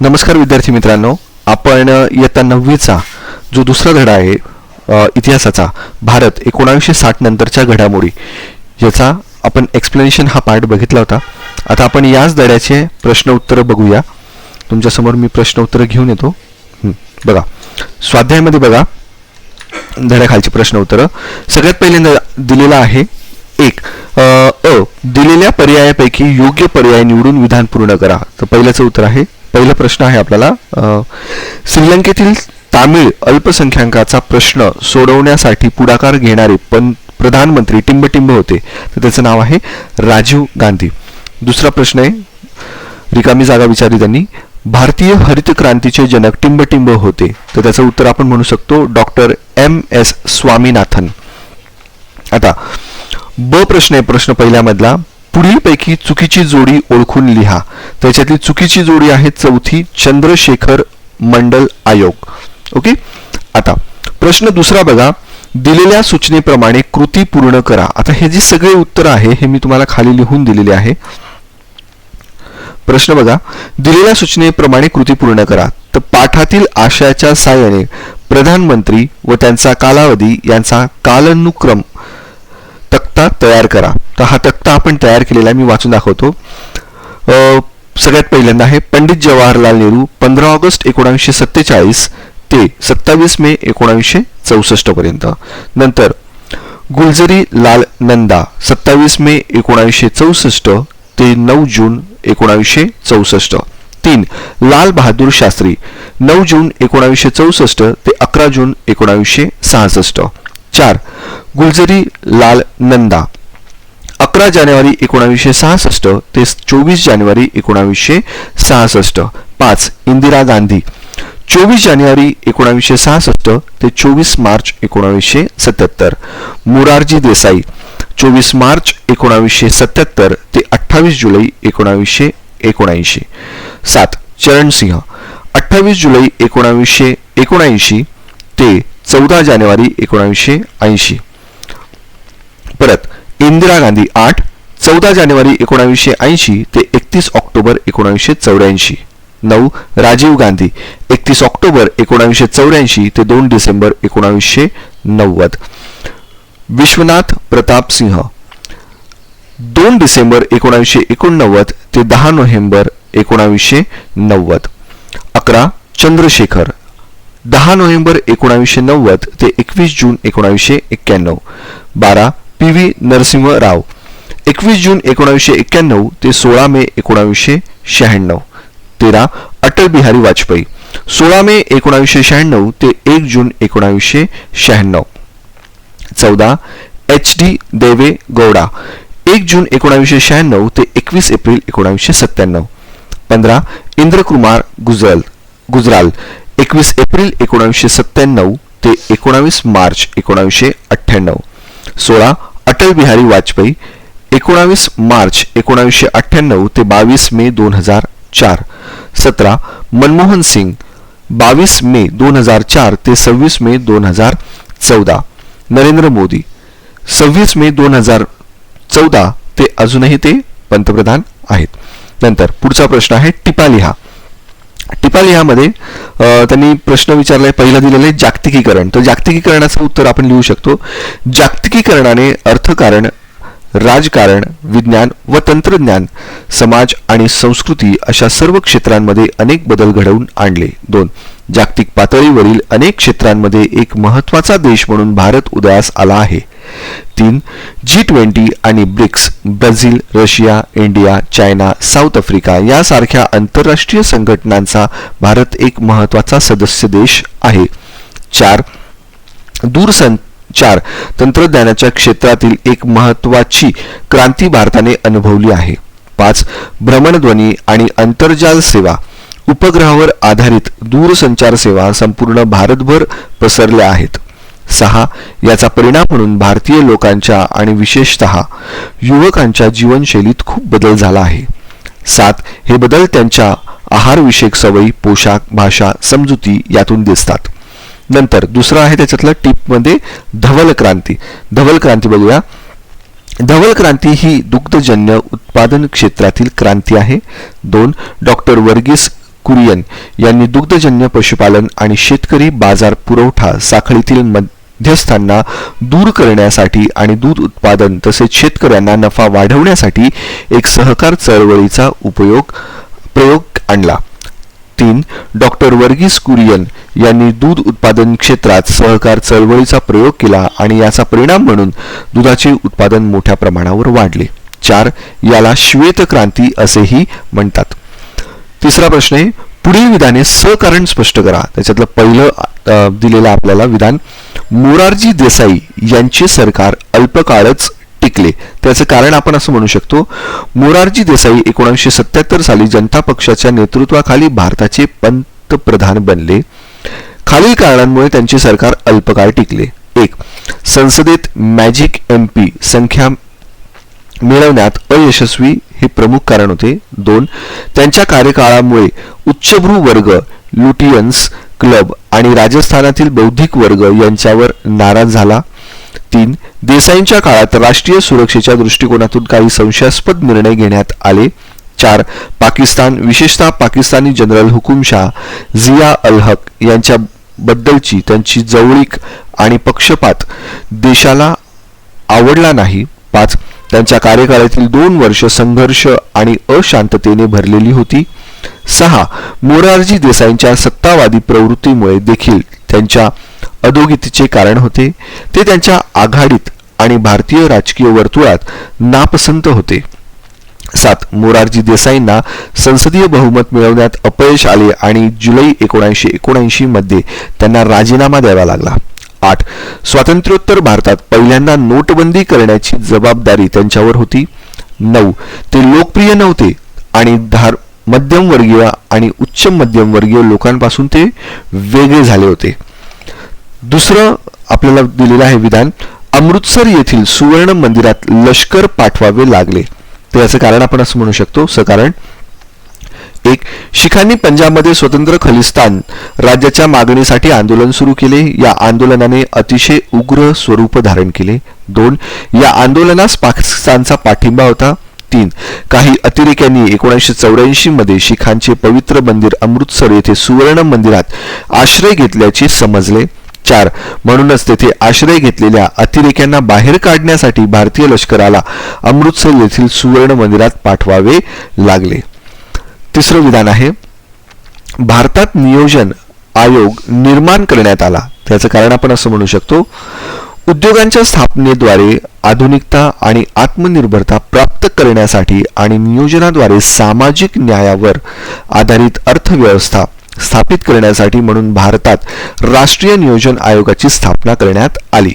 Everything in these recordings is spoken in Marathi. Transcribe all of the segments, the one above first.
नमस्कार विद्यार्थी मित्रांनो आपण इयत्ता नववीचा जो दुसरा धडा आहे इतिहासाचा भारत एकोणावीसशे साठ नंतरच्या घडामोडी याचा आपण एक्सप्लेनेशन हा पार्ट बघितला होता. आता आपण याच धड्याचे प्रश्न उत्तरं बघूया. तुमच्यासमोर मी प्रश्न उत्तरं घेऊन येतो. बघा. स्वाध्यायामध्ये बघा धड्याखालची प्रश्न उत्तरं. सगळ्यात पहिल्यांदा दिलेला आहे एक अ, दिलेल्या पर्यायापैकी योग्य पर्याय निवडून विधान पूर्ण करा. तर पहिल्याचं उत्तर आहे पहिला प्रश्न आहे आपल्याला. श्रीलंकेतील तामिळ अल्पसंख्याकाचा प्रश्न सोडवण्यासाठी पुढाकार घेणारे पण प्रधानमंत्री टिंबटिंब होते. तर त्याचं नाव आहे राजीव गांधी. दुसरा प्रश्न आहे. रिकामी जागा विचारली त्यांनी. भारतीय हरित क्रांतीचे जनक टिंबटिंब होते. तर त्याचं उत्तर आपण म्हणू शकतो डॉक्टर एम एस स्वामीनाथन. आता ब प्रश्न आहे प्रश्न पहिल्यामधला. पुढीलपैकी चुकीची जोडी ओळखून लिहा. त्याच्यातली चुकीची जोडी आहे चौथी चंद्रशेखर मंडल आयोग. ओके? आता प्रश्न दुसरा बघा. दिलेल्या सूचनेप्रमाणे कृती पूर्ण करा. आता हे जे सगळे उत्तर आहे हे मी तुम्हाला खाली लिहून दिलेले आहे. प्रश्न बघा. दिलेल्या सूचनेप्रमाणे कृती पूर्ण करा. तर पाठातील आशयाच्या साहाय्याने प्रधानमंत्री व त्यांचा कालावधी यांचा कालानुक्रम तक्ता तयार करा. तर हा तक्ता आपण तयार केलेला आहे मी वाचून दाखवतो. सगळ्यात पहिल्यांदा आहे पंडित जवाहरलाल नेहरू पंधरा ऑगस्ट एकोणावीसशे सत्तेचाळीस ते सत्तावीस मे एकोणावीसशे चौसष्टपर्यंत नंतर गुलजरी लाल नंदा सत्तावीस मे एकोणावीसशे चौसष्ट ते नऊ जून एकोणावीसशे चौसष्ट. तीन लाल बहादूर शास्त्री नऊ जून एकोणावीसशे चौसष्ट ते अकरा जून एकोणावीसशे सहासष्ट. चार गुलजरी लाल नंदा. अकरा जानेवारी एकोणावीसशे सहासष्ट ते चोवीस जानेवारी एकोणावीसशे सहासष्ट. पाच इंदिरा गांधी. चोवीस जानेवारी एकोणावीसशे सहासष्ट ते चोवीस मार्च एकोणावीसशे सत्याहत्तर. मोरारजी देसाई. चोवीस मार्च एकोणावीसशे सत्याहत्तर ते अठ्ठावीस जुलै एकोणावीसशे एकोणऐंशी. सात चरणसिंह अठ्ठावीस जुलै एकोणावीसशे एकोणऐंशी ते चौदा जानेवारी एकोणावीसशे ऐंशी. परत इंदिरा गांधी आठ चौदा जानेवारी एकोणावीसशे ऐंशी ते एकतीस ऑक्टोबर एकोणावीसशे चौऱ्याऐंशी. नऊ राजीव गांधी एकतीस ऑक्टोबर एकोणावीसशे चौऱ्याऐंशी ते दोन डिसेंबर एकोणावीसशे नव्वद. विश्वनाथ प्रताप सिंह दोन डिसेंबर एकोणावीसशे एकोणनव्वद ते दहा नोव्हेंबर एकोणावीसशे नव्वद. अकरा चंद्रशेखर दहा नोव्हेंबर एकोणावीसशे नव्वद ते एकवीस जून एकोणावीसशे एक्क्याण्णव. बारा पी व्ही नरसिंह राव एकवीस जून एकोणावीसशे एक्क्याण्णव ते सोळा मे एकोणावीसशे शहाण्णव. तेरा अटल बिहारी वाजपेयी. सोळा मे एकोणावीसशे शहाण्णव ते एक जून एकोणावीसशे शहाण्णव. चौदा एच डी देवे गौडा एक जून एकोणावीसशे शहाण्णव ते एकवीस एप्रिल एकोणावीसशे सत्त्याण्णव. पंधरा इंद्रकुमार गुजराल गुजराल. एकवीस एप्रिल एकोणावीसशे सत्त्याण्णव ते एकोणावीस मार्च एकोणावीसशे अठ्ठ्याण्णव. सोळा अटल बिहारी वाजपेयी एकोणावीस मार्च एकोणावीसशे अठ्ठ्याण्णव ते बावीस मे दोन हजार चार. सतरा मनमोहन सिंग बावीस मे दोन हजार चार ते सव्वीस मे दोन हजार चौदा. नरेंद्र मोदी सव्वीस मे दोन हजार चौदा ते अजूनही ते पंतप्रधान आहेत. नंतर पुढचा प्रश्न आहे टिपा लिहा टिपाल यामध्ये त्यांनी प्रश्न विचारलाय पहिला दिलेला आहे जागतिकीकरण. तर जागतिकीकरणाचं उत्तर आपण लिहू शकतो. जागतिकीकरणाने अर्थकारण राजकारण विज्ञान व तंत्रज्ञान समाज आणि संस्कृती अशा सर्व क्षेत्रांमध्ये अनेक बदल घडवून आणले. दोन जागतिक पातळीवरील अनेक क्षेत्रांमध्ये एक महत्त्वाचा देश म्हणून भारत उदयास आला आहे. तीन जी ट्वेंटी आणि BRICS Brazil Russia India China South Africa यासारख्या आंतरराष्ट्रीय संघटनांचा भारत एक महत्त्वाचा सदस्य देश आहे. चार दूरसंचार तंत्रज्ञानाच्या क्षेत्रातील एक महत्त्वाची क्रांती भारताने अनुभवली आहे. पाच भ्रमणध्वनी आणि आंतरजाल सेवा. उपग्रहावर आधारित दूरसंचार सेवा संपूर्ण भारतभर पसरल्या आहेत. सहा याचा परिणाम म्हणून भारतीय लोकांच्या आणि विशेषतः युवकांच्या जीवनशैलीत खूप बदल झाला आहे. सात हे बदल त्यांच्या आहारविषयक सवयी पोशाख भाषा समजुती यातून दिसतात. नंतर दुसरं आहे त्याच्यातलं टिपमध्ये धवल क्रांती. धवल क्रांती बघूया. धवल क्रांती ही दुग्धजन्य उत्पादन क्षेत्रातील क्रांती आहे. दोन डॉक्टर वर्गीस कुरियन यांनी दुग्धजन्य पशुपालन आणि शेतकरी बाजार पुरवठा साखळीतील मध्यस्थांना दूर करण्यासाठी आणि दूध उत्पादन तसेच शेतकऱ्यांना नफा वाढवण्यासाठी एक सहकार चळवळीचा उपयोग प्रयोग आणला. तीन डॉक्टर वर्गीस कुरियन यांनी दूध उत्पादन क्षेत्रात सहकार चळवळीचा प्रयोग केला आणि याचा परिणाम म्हणून दुधाचे उत्पादन मोठ्या प्रमाणावर वाढले. चार याला श्वेत क्रांती असेही म्हणतात. तिसरा प्रश्न आहे पुढील विधाने सकारण स्पष्ट करा. त्याच्यातलं पहिलं दिलेलं आपल्याला विधान मोरारजी देसाई यांचे सरकार अल्पकाळच टिकले. त्याचं कारण आपण असं म्हणू शकतो मोरारजी देसाई एकोणीसशे सत्याहत्तर साली जनता पक्षाच्या नेतृत्वाखाली भारताचे पंतप्रधान बनले. खालील कारणांमुळे त्यांचे सरकार अल्पकाळ टिकले. एक संसदेत मॅजिक एम पी संख्या मिळवण्यात अयशस्वी हे प्रमुख कारण होते. दोन त्यांच्या कार्यकाळामुळे उच्चभ्रू वर्ग लुटियन्स क्लब आणि राजस्थानातील बौद्धिक वर्ग यांच्यावर नाराज झाला. तीन देसाईंच्या काळात राष्ट्रीय सुरक्षेच्या दृष्टिकोनातून काही संशयास्पद निर्णय घेण्यात आले. चार पाकिस्तान विशेषतः पाकिस्तानी जनरल हुकुमशाह झिया अल हक यांच्याबद्दलची त्यांची जवळीक आणि पक्षपात देशाला आवडला नाही. पाच त्यांच्या कार्यकाळातील दोन वर्ष संघर्ष आणि अशांततेने भरलेली होती. सहा मोरारजी देसाईंच्या सत्तावादी प्रवृत्तीमुळे देखील त्यांच्या अधोगतीचे कारण होते. ते त्यांच्या आघाडीत आणि भारतीय राजकीय वर्तुळात नापसंत होते. सात मोरारजी देसाईंना संसदीय बहुमत मिळवण्यात अपयश आले आणि जुलै एकोणीसशे एकोणऐंशी मध्ये त्यांना राजीनामा द्यावा लागला. आठ स्वातंत्र्योत्तर भारतात पहिल्यांदा नोटबंदी करण्याची जबाबदारी त्यांच्यावर होती. नऊ ते लोकप्रिय नव्हते आणि धार मध्यमवर्गीय आणि उच्च मध्यमवर्गीय लोकांपासून ते वेगळे झाले होते. दुसरं आपल्याला दिलेलं आहे विधान अमृतसर येथील सुवर्ण मंदिरात लष्कर पाठवावे लागले. तर याचं कारण आपण असं म्हणू शकतो सकारण एक शिखांनी पंजाबमध्ये स्वतंत्र खलिस्तान राज्याच्या मागणीसाठी आंदोलन सुरू केले. या आंदोलनाने अतिशय उग्र स्वरूप धारण केले. दोन या आंदोलनास पाकिस्तानचा पाठिंबा होता. तीन. काही अतिरेक्यांनी एकोणीसशे चौऱ्याऐंशी मध्ये शिखांचे पवित्र मंदिर अमृतसर येथे सुवर्ण मंदिरात आश्रय घेतल्याचे समजले. चार. म्हणूनच तेथे आश्रय घेतलेल्या अतिरेक्यांना बाहेर काढण्यासाठी भारतीय लष्कराला अमृतसर येथील सुवर्ण मंदिरात पाठवावे लागले. तिसरं विधान आहे भारतात नियोजन आयोग निर्माण करण्यात आला. त्याचं कारण आपण असं म्हणू शकतो उद्योगांच्या स्थापनेद्वारे आधुनिकता आणि आत्मनिर्भरता प्राप्त करण्यासाठी आणि नियोजनाद्वारे सामाजिक न्यायावर आधारित अर्थव्यवस्था स्थापित करण्यासाठी म्हणून भारतात राष्ट्रीय नियोजन आयोगाची स्थापना करण्यात आली.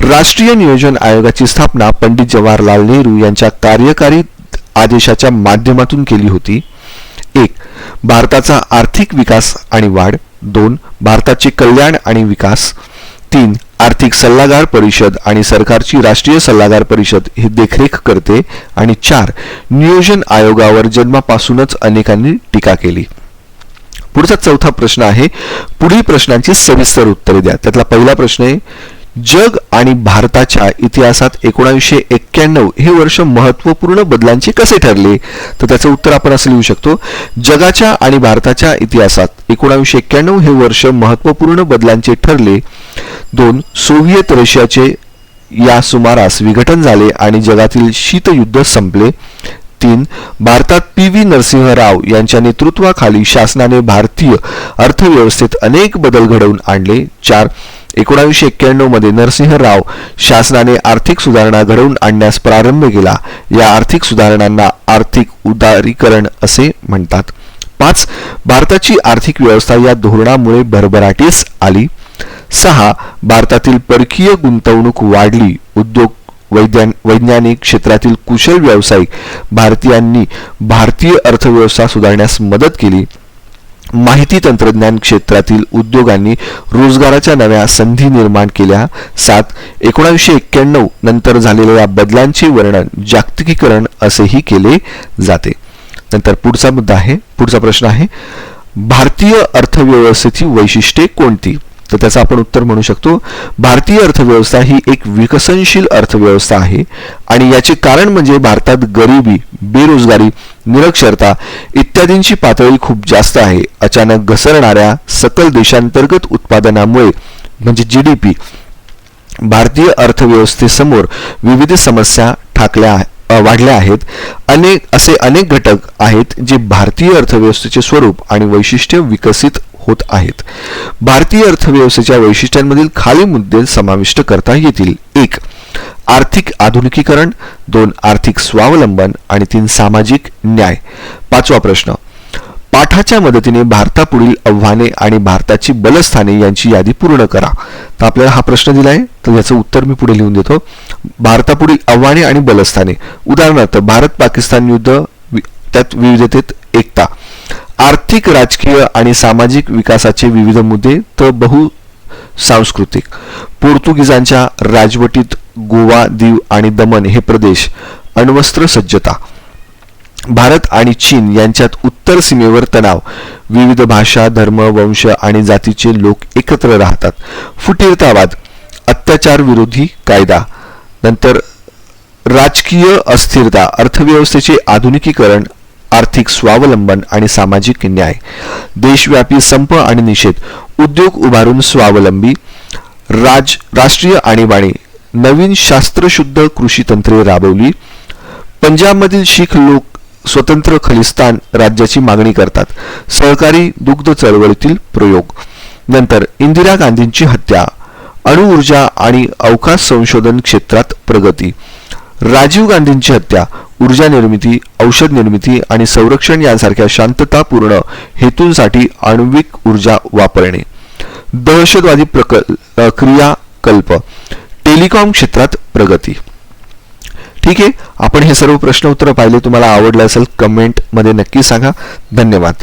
राष्ट्रीय नियोजन आयोगाची स्थापना पंडित जवाहरलाल नेहरू यांच्या कार्यकारी आदेशाच्या माध्यमातून केली होती. एक भारताचा आर्थिक विकास आणि वाढ. दोन भारताचे कल्याण आणि विकास. तीन आर्थिक सल्लागार परिषद आणि सरकारची राष्ट्रीय सल्लागार परिषद हे देखरेख करते. आणि चार नियोजन आयोगावर जन्मापासूनच अनेकांनी टीका केली. पुढचा चौथा प्रश्न आहे पुढील प्रश्नांची सविस्तर उत्तरे द्या. त्यातला पहिला प्रश्न आहे जग आणि भारताच्या इतिहासात एकोणावीसशे एक्क्याण्णव हे वर्ष महत्त्वपूर्ण बदलांचे कसे ठरले? तर त्याचं उत्तर आपण असं लिहू शकतो जगाच्या आणि भारताच्या इतिहासात एकोणावीसशे एक्क्याण्णव हे वर्ष महत्त्वपूर्ण बदलांचे ठरले. दोन सोव्हिएत रशियाचे या सुमारास विघटन झाले आणि जगातील शीतयुद्ध संपले. तीन भारतात पी व्ही नरसिंहराव यांच्या नेतृत्वाखाली शासनाने भारतीय अर्थव्यवस्थेत अनेक बदल घडवून आणले. चार एकोणावीसशे एक्क्याण्णवमध्ये नरसिंहराव शासनाने आर्थिक सुधारणा घडवून आणण्यास प्रारंभ केला. या आर्थिक सुधारणांना आर्थिक उदारीकरण असे म्हणतात. पाच भारताची आर्थिक व्यवस्था या धोरणामुळे भरभराटीस आली. सहा भारतातील परकीय गुंतवणूक वाढली. उद्योग वैज्ञान वैज्ञानिक क्षेत्रातील कुशल व्यावसायिक भारतीयांनी भारतीय अर्थव्यवस्था सुधारण्यास मदत केली. माहिती तंत्रज्ञान क्षेत्रातील उद्योगांनी रोजगाराच्या नव्या संधी निर्माण केल्या. सात एकोणावीसशे एक्क्याण्णव नंतर झालेल्या बदलांचे वर्णन जागतिकीकरण असेही केले जाते. नंतर पुढचा मुद्दा आहे पुढचा प्रश्न आहे भारतीय अर्थव्यवस्थेची वैशिष्ट्ये कोणती? तर त्याचं आपण उत्तर म्हणू शकतो भारतीय अर्थव्यवस्था ही एक विकसनशील अर्थव्यवस्था आहे आणि याचे कारण म्हणजे भारतात गरिबी बेरोजगारी निरक्षरता इत्यादींची पातळी खूप जास्त आहे. अचानक घसरणाऱ्या सकल देशांतर्गत उत्पादनामुळे म्हणजे जी डी पी भारतीय अर्थव्यवस्थेसमोर विविध समस्या ठाकल्या आहेत वाढल्या आहेत. अनेक असे अनेक घटक आहेत जे भारतीय अर्थव्यवस्थेचे स्वरूप आणि वैशिष्ट्य विकसित होत आहेत. भारतीय अर्थव्यवस्थेच्या वैशिष्ट्यांमधील खाली मुद्दे समाविष्ट करता येतील. एक आर्थिक आधुनिकीकरण. दोन आर्थिक स्वावलंबन. आणि तीन सामाजिक न्याय. पाचवा प्रश्न पाठाच्या मदतीने भारतापुढील आव्हाने आणि भारताची बलस्थाने यांची यादी पूर्ण करा. तर आपल्याला हा प्रश्न दिला आहे तर याचं उत्तर मी पुढे लिहून देतो. भारतापुढील आव्हाने आणि बलस्थाने. उदाहरणार्थ भारत पाकिस्तान युद्ध त्यात विविधतेत एकता. आर्थिक राजकीय आणि सामाजिक विकासाचे विविध मुद्दे तर बहु सांस्कृतिक. पोर्तुगीजांच्या राजवटीत गोवा दीव आणि दमन हे प्रदेश अण्वस्त्र सज्जता. भारत आणि चीन यांच्यात उत्तर सीमेवर तणाव. विविध भाषा धर्म वंश आणि जातीचे लोक एकत्र राहतात. फुटीरतावाद अत्याचार विरोधी कायदा. नंतर राजकीय अस्थिरता अर्थव्यवस्थेचे आधुनिकीकरण आर्थिक स्वावलंबन आणि सामाजिक न्याय. देशव्यापी संप आणि निषेध उद्योग उभारून स्वावलंबी. राज राष्ट्रीय आणीबाणी नवीन शास्त्रशुद्ध कृषी तंत्रे राबवली. पंजाबमधील शीख लोक स्वतंत्र खलिस्तान राज्याची मागणी करतात. सहकारी दुग्ध चळवळीतील प्रयोग. नंतर इंदिरा गांधींची हत्या. अणुऊर्जा आणि अवकाश संशोधन क्षेत्रात प्रगती. राजीव गांधींची हत्या ऊर्जा निर्मिती औषध निर्मिती आणि संरक्षण यांसारख्या शांततापूर्ण हेतूंसाठी आण्विक ऊर्जा वापरणे. दहशतवादी प्रकल क्रियाकल्प. टेलिकॉम क्षेत्रात प्रगती. ठीक आहे. आपण हे सर्व प्रश्न उत्तर पाहिले. तुम्हाला आवडलं असेल कमेंटमध्ये नक्की सांगा. धन्यवाद.